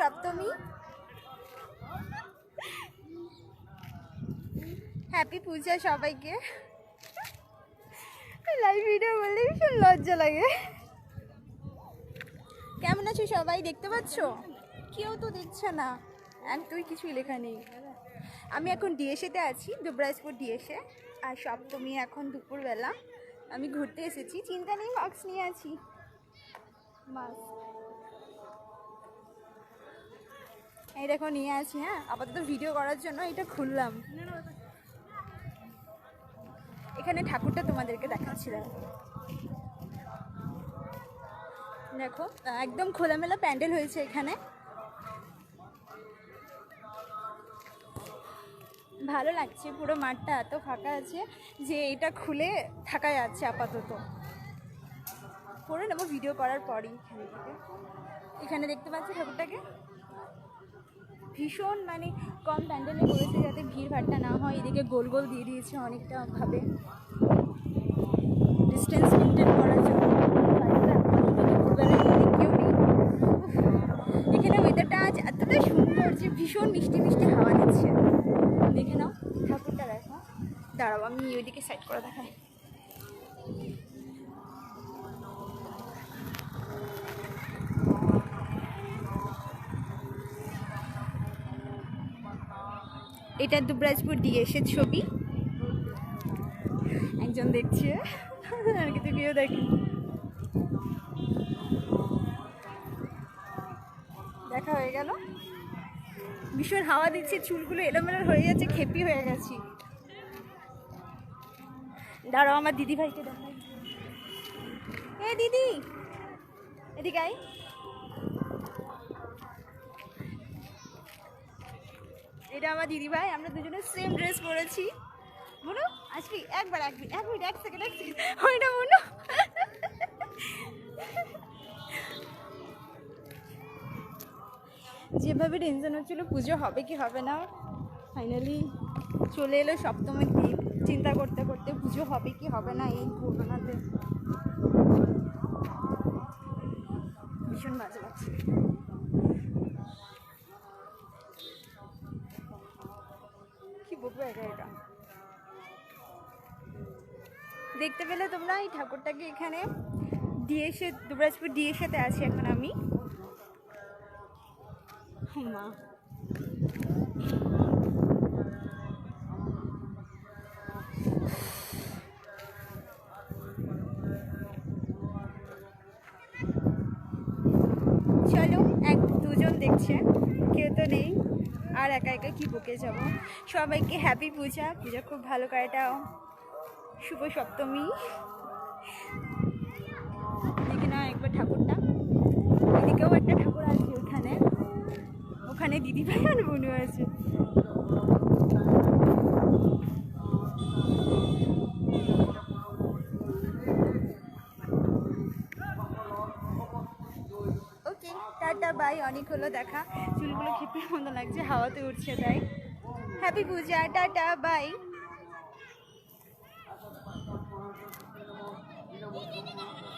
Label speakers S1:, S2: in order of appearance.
S1: সপ্তমী। Happy পূজা সবাইকে। Live video বললে ভীষণ লজ্জা লাগে। কেমন আছো সবাই? দেখতে পাচ্ছ? কেউ তো দেখছে না। একদমই কিছুই লেখা নেই। আমি এখন ডিএসএতে আছি, দুবরাজপুর ডিএসএ আর সপ্তমী এখন দুপুরবেলা। আমি ঘুরতে এসেছি। চিন্তা নেই মাস্ক নিয়ে আছি। মাস্ক এই দেখো নিয়ে আছি হ্যাঁ? আপাতত ভিডিও করার জন্য এটা খুললাম। এখানে ঠাকুরটা তোমাদেরকে দেখাচ্ছিলাম দেখো। একদম খোলামেলা প্যান্ডেল হয়েছে এখানে। ভালো লাগছে, পুরো মাঠটা এত ফাঁকা আছে যে এটা খুলে থাকা যাচ্ছে আপাতত। করে নেব ভিডিও করার পরই এখানে এখানে দেখতে পাচ্ছি ঠাকুরটাকে? ভীষণ মানে কম প্যান্ডেলে করেছে যাতে ভিড় ভাড়টা না হয়। এদিকে গোল গোল দিয়ে দিয়েছে অনেকটা ভাবে। ডিস্টেন্স মেনটেন করার জন্য। আজ এতটাই সুন্দর যে ভীষণ মিষ্টি মিষ্টি হাওয়া দিচ্ছে। দেখে নাও, ঠাকুরটা দেখো। দাঁড়াও, আমি ওইদিকে সাইড করে দেখাই। এটা দুবরাজপুর ডিএসের ছবি। একজন দেখছে। আর কিছু কেউ দেখে দেখা হয়ে গেল। ভীষণ হাওয়া দিচ্ছে, চুলগুলো এলোমেলো হয়ে যাচ্ছে, খেপি হয়ে গেছি। দাঁড়াও, আমার দিদি ভাইকে দেখাই। এ, দিদি! এদিকে আয়। এটা আমার দিদি ভাই আমরা দুজনে সেম ড্রেস পরেছি। মনো আসবি একবার, এক মিনিট এক মিনিট, এক সেকেন্ড এক সেকেন্ড ওইটা মনো? যেভাবে টেনশন হচ্ছিল, পুজো হবে কি হবে না? ফাইনালি চলে এলো সপ্তমীর দিন। চিন্তা করতে করতে পুজো হবে কি হবে না, এই ঘটনাতে ভীষণ বাজে লাগছে কি বলব দেখতে পেলে তোমরা এই ঠাকুরটাকে এখানে ডিএসএ দুবরাজপুর ডিএসএতে আছি এখন আমি। মা। চলো, এক দুজন দেখছে, কেউ তো নেই। আর একা একা কি বকে যাব? সবাইকে হ্যাপি পূজা। পূজা খুব ভালো কাটাও শুভ সপ্তমী। দেখে না একবার ঠাকুরটা। এদিকেও একটা ঠাকুর আছে ওখানে। ওখানে দিদিভাই আর বোনও আছে। টাটা বাই অনেক হলো দেখা। চুলগুলো খেপির মতো লাগছে, হাওয়াতে উঠছে তাই। হ্যাপি পূজা, টাটা বাই